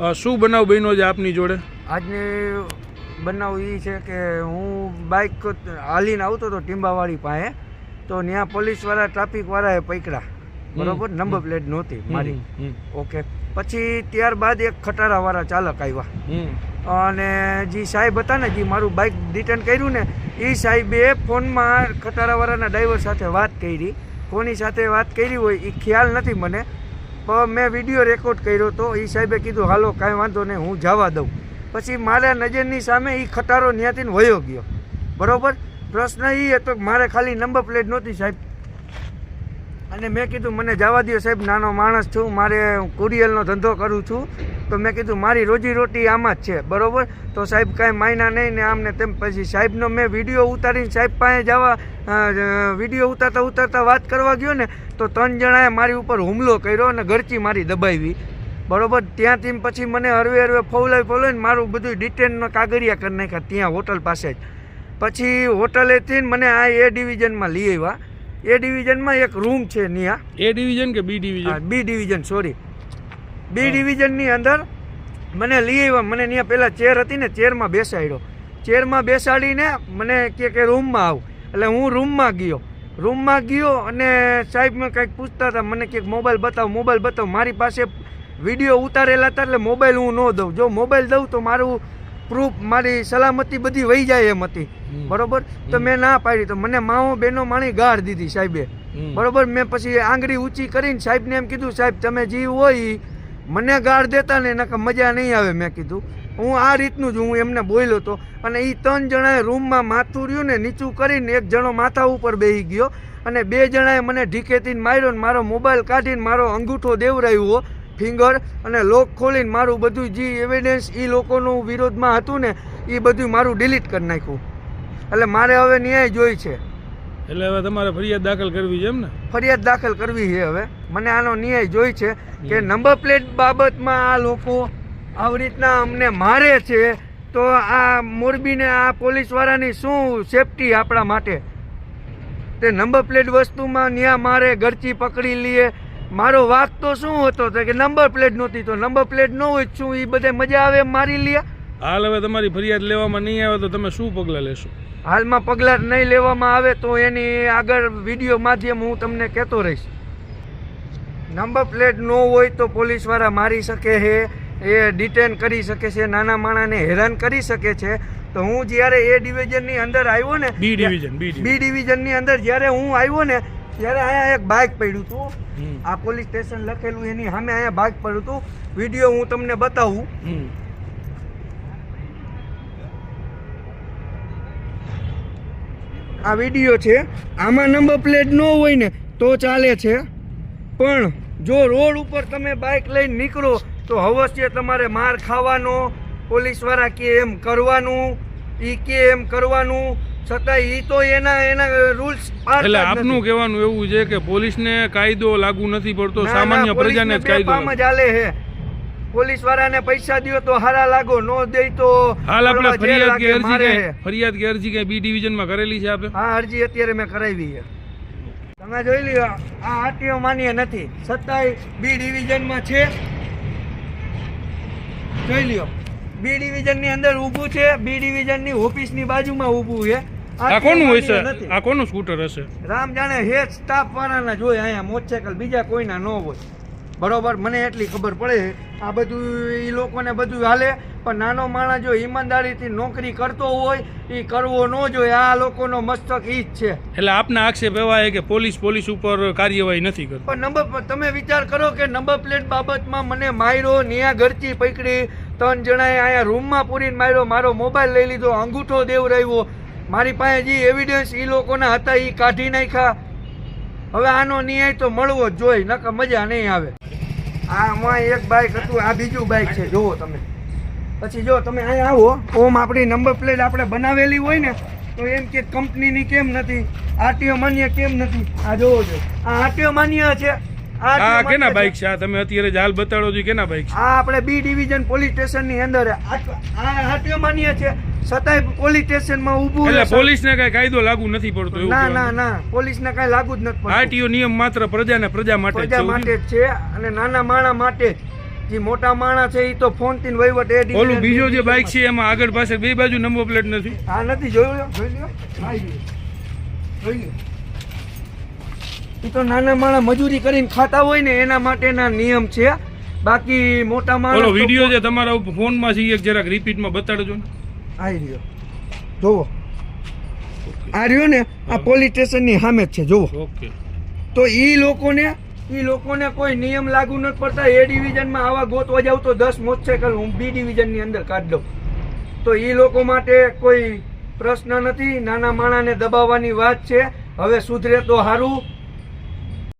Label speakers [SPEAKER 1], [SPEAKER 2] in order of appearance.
[SPEAKER 1] શું બનાવ બન્યો છે આપની જોડે?
[SPEAKER 2] આજની બનાવ એ છે કે હું બાઇક હાલીને આવતો હતો ટીંબાવાળી પાસે તો ત્યાં પોલીસવાળા ટ્રાફિકવાળાએ પકડ્યા. બરોબર? નંબર પ્લેટ નહોતી મારી. ઓકે. પછી ત્યારબાદ એક ખટારાવાળા ચાલક આવ્યા. અને જે સાહેબ હતા ને જે મારું બાઇક રિટર્ન કર્યું ને એ સાહેબે ફોનમાં ખટારાવાળાના ડ્રાઈવર સાથે વાત કરી. કોની સાથે વાત કરી હોય એ ખ્યાલ નથી મને. પણ મેં વીડિયો રેકોર્ડ કર્યો તો એ સાહેબે કીધું, હાલો, કાંઈ વાંધો નહીં, હું જવા દઉં. પછી મારા નજરની સામે એ ખટારો ન્યાથી વયો ગયો. બરાબર? પ્રશ્ન એ હતો કે મારે ખાલી નંબર પ્લેટ નહોતી સાહેબ. અને મેં કીધું, મને જવા દો સાહેબ, નાનો માણસ છું, મારે હું કુરિયરનો ધંધો કરું છું. તો મેં કીધું મારી રોજીરોટી આમાં જ છે. બરોબર? તો સાહેબ કાંઈ માયના નહીં ને આમ ને તેમ પછી સાહેબનો મેં વીડિયો ઉતારીને સાહેબ પાસે જવા વીડિયો ઉતારતા ઉતારતા વાત કરવા ગયો ને તો ત્રણ જણાએ મારી ઉપર હુમલો કર્યો અને ગરચી મારી દબાવી. બરોબર? ત્યાંથી પછી મને હરવે હરવે ફોલાવી ફોલાવીને મારું બધું ડિટેનનો કાગળિયા કરી નાખ્યા ત્યાં હોટલ પાસે જ. પછી હોટલેથી મને આ એ ડિવિઝનમાં લઈ આવ્યા. એ ડિવિઝનમાં એક રૂમ છે નિયા.
[SPEAKER 1] એ ડિવિઝન કે B division
[SPEAKER 2] B division sorry B ડિવિઝનની અંદર મને લઈ આવ્યા. મને ત્યાં પહેલાં ચેર હતી ને ચેરમાં બેસાડ્યો. ચેરમાં બેસાડીને મને કે કે રૂમમાં આવ. એટલે હું રૂમમાં ગયો. રૂમમાં ગયો અને સાહેબ મેં કંઈક પૂછતા હતા. મને કંઈક મોબાઈલ બતાવો મોબાઈલ બતાવો. મારી પાસે વીડિયો ઉતારેલા હતા એટલે મોબાઈલ હું ન દઉં. જો મોબાઈલ દઉં તો મારું પ્રૂફ મારી સલામતી બધી વહી જાય એમ હતી. બરાબર? તો મેં ના પાડી. તો મને માઓ બહેનો માણી ગાળ દીધી સાહેબે. બરાબર? મેં પછી આંગળી ઊંચી કરીને સાહેબને એમ કીધું સાહેબ તમે જે હોય મને ગાળ દેતા ને એના મજા નહીં આવે, મેં કીધું. હું આ રીતનું જ, હું એમને બોલ્યો હતો અને એ ત્રણ જણાએ રૂમમાં માથું રહ્યું ને નીચું કરીને એક જણો માથા ઉપર બેસી ગયો. અને બે જણાએ મને ઢીકેતીને માર્યો ને મારો મોબાઈલ કાઢીને મારો અંગૂઠો દેવરાયો ફિંગર. અને લોક ખોલીને મારું બધું જે એવિડન્સ એ લોકોનું વિરોધમાં હતું ને એ બધું મારું ડિલીટ કરી નાખ્યું. એટલે મારે હવે ન્યાય જોઈ છે.
[SPEAKER 1] એટલે હવે તમારે ફરિયાદ દાખલ કરવી છે એમ ને?
[SPEAKER 2] ફરિયાદ દાખલ કરવી છે હવે. મને આનો ન્યાય જોઈ છે કે નંબર પ્લેટ બાબતમાં આ લોકો આવી રીતના અમને મારે છે તો આ મોરબીને આ પોલીસવાળાની શું સેફટી આપણા માટે? તે નંબર પ્લેટ વસ્તુમાં ન્યા મારે ગરચી પકડી લઈએ મારો વાક તો શું હતો તો કે નંબર પ્લેટ નહોતી તો નંબર પ્લેટ ન હોય શું? એ બધે મજા આવે મારી લે
[SPEAKER 1] હાલ હવે તમારી ફરિયાદ લેવામાં નહીં આવે તો તમે શું પગલાં લેશો?
[SPEAKER 2] હાલમાં પગલાં નહીં લેવામાં આવે તો એની આગળ વીડિયો માધ્યમ હું તમને કહેતો રહીશ. નંબર પ્લેટ ન હોય તો પોલીસવાળા મારી શકે છે એ ડિટેન કરી શકે છે નાના માણાને હેરાન કરી શકે છે. તો હું જ્યારે એ ડિવિઝનની અંદર આવ્યો ને
[SPEAKER 1] બી ડિવિઝન બી
[SPEAKER 2] ડિવિઝનની અંદર જ્યારે હું આવ્યો ને ત્યારે અહીંયા એક બાઇક પડ્યું હતું. આ પોલીસ સ્ટેશન લખેલું એની સામે અહીંયા બાઇક પડ્યું હતું. વીડિયો હું તમને બતાવું. આ વીડિયો છે. આમાં નંબર પ્લેટ ન હોય ને તો ચાલે છે. પણ જો રોડ ઉપર તમે બાઇક લઈને નીકળો તો અવશ્ય તમારે માર ખાવાનો પોલીસવાળા કે એમ કરવાનું ઈ કે એમ કરવાનું છતાં ઈ તો એના એના રૂલ્સ
[SPEAKER 1] એટલે આપનું કહેવાનું એવું છે કે પોલીસને કાયદો લાગુ નથી પડતો સામાન્ય પ્રજાને જ કાયદો
[SPEAKER 2] ચાલે
[SPEAKER 1] લાગે.
[SPEAKER 2] હે પોલીસ વાળાને પૈસા દો તો હારા લાગો નો દે તો
[SPEAKER 1] હાલ આપણે ફરિયાદ કે અરજી કે ફરિયાદ કે અરજી કે બી ડિવિઝનમાં કરેલી છે આપે
[SPEAKER 2] હા અરજી અત્યારે મેં કરાવી છે. તમે જોઈ લ્યો આ આરટીઓ માન્ય નથી. છતાંય બી ડિવિઝનમાં છે. જોઈ લ્યો. બી ડિવિઝનની અંદર ઊભું છે બી ડિવિઝનની ઓફિસની બાજુમાં ઊભું છે.
[SPEAKER 1] આ કોનું હોય છે? આ કોનું સ્કૂટર હશે?
[SPEAKER 2] રામ જાણે હેડ સ્ટાફ વાળાના જોઈ અહીંયા મોટરસાયકલ બીજા કોઈના ન હોય. બરોબર મને એટલી ખબર પડે. આ બધું એ લોકોને બધું હાલે પણ નાનો માણસ જો ઈમાનદારીથી નોકરી કરતો હોય એ કરવો ન જોઈએ. આ લોકોનો મસ્તક ઈ જ છે.
[SPEAKER 1] એટલે આપના આક્ષેપ એવા છે કે પોલીસ પોલીસ ઉપર કાર્યવાહી નથી કરતી?
[SPEAKER 2] પણ નંબર તમે વિચાર કરો કે નંબર પ્લેટ બાબતમાં મને માર્યો નિયા ઘરથી પકડી ત્રણ જણાએ અહીંયા રૂમમાં પૂરીને માર્યો મારો મોબાઈલ લઈ લીધો અંગૂઠો દેવરાવ્યો મારી પાસે જે એવિડન્સ એ લોકોના હતા એ કાઢી નાખ્યા. હવે આનો ન્યાય તો મળવો જ જોઈએ નકર મજા નહીં આવે. આમાં એક બાઇક હતું આ બીજું બાઇક છે. જુઓ તમે. પછી જો તમે અહીંયા આવો ઓમ આપણી નંબર પ્લેટ આપણે બનાવેલી હોય ને તો એમ કે કંપનીની કેમ નથી? આરટીઓ માન્ય કેમ નથી? આ જોવો છો આ આરટીઓ માન્ય છે.
[SPEAKER 1] આ કેના બાઇક
[SPEAKER 2] છે.
[SPEAKER 1] આ તમે અત્યારે હાલ બતાડો છો કેના બાઇક છે?
[SPEAKER 2] આ આપણે બી ડિવિઝન પોલીસ સ્ટેશનની અંદર. આ આ આરટીઓ માન્ય છે. છતાંય પોલીસ સ્ટેશનમાં ઊભું
[SPEAKER 1] એટલે
[SPEAKER 2] પોલીસ
[SPEAKER 1] પોલીસને કઈ કાયદો લાગુ નથી પડતો એવું
[SPEAKER 2] ના ના
[SPEAKER 1] પોલીસ
[SPEAKER 2] ના. પોલીસને કાંઈ લાગુ જ નથી પડતો.
[SPEAKER 1] આરટીઓ નિયમ માત્ર પ્રજાને પ્રજા માટે
[SPEAKER 2] પ્રજા માટે જ છે અને નાના માણા માટે જ. જે મોટા માણસ છે એ તો ફોનથી વહીવટ એ
[SPEAKER 1] ઓલું બીજો જે બાઇક છે એમાં આગળ પાસે બે બાજુ નંબર પ્લેટ નથી.
[SPEAKER 2] આ નથી જોયું જોઈ લ્યો. જોઈ લ્યો. એ તો નાના માણસ મજૂરી કરીને ખાતા હોય ને એના માટેના નિયમ છે. બાકી મોટા માણસ
[SPEAKER 1] વીડિયો જે તમારા ફોનમાં છે એક જરાક રિપીટમાં બતાડજો ને.
[SPEAKER 2] આવી રહ્યો. જોવો. આ રહ્યો ને આ પોલીસ સ્ટેશનની સામે જ છે જોવો.
[SPEAKER 1] ઓકે.
[SPEAKER 2] તો ઈ લોકોને ઈ લોકોને કોઈ નિયમ લાગુ નથી પડતા. એ ડિવિઝનમાં આવા ગોતવા જાવ તો દસ મોટરસાયકલ હું બી ડિવિઝનની અંદર કાઢ દઉં. તો ઈ લોકો માટે કોઈ પ્રશ્ન નથી. નાના માણાને દબાવવાની વાત છે. હવે સુધરે તો સારું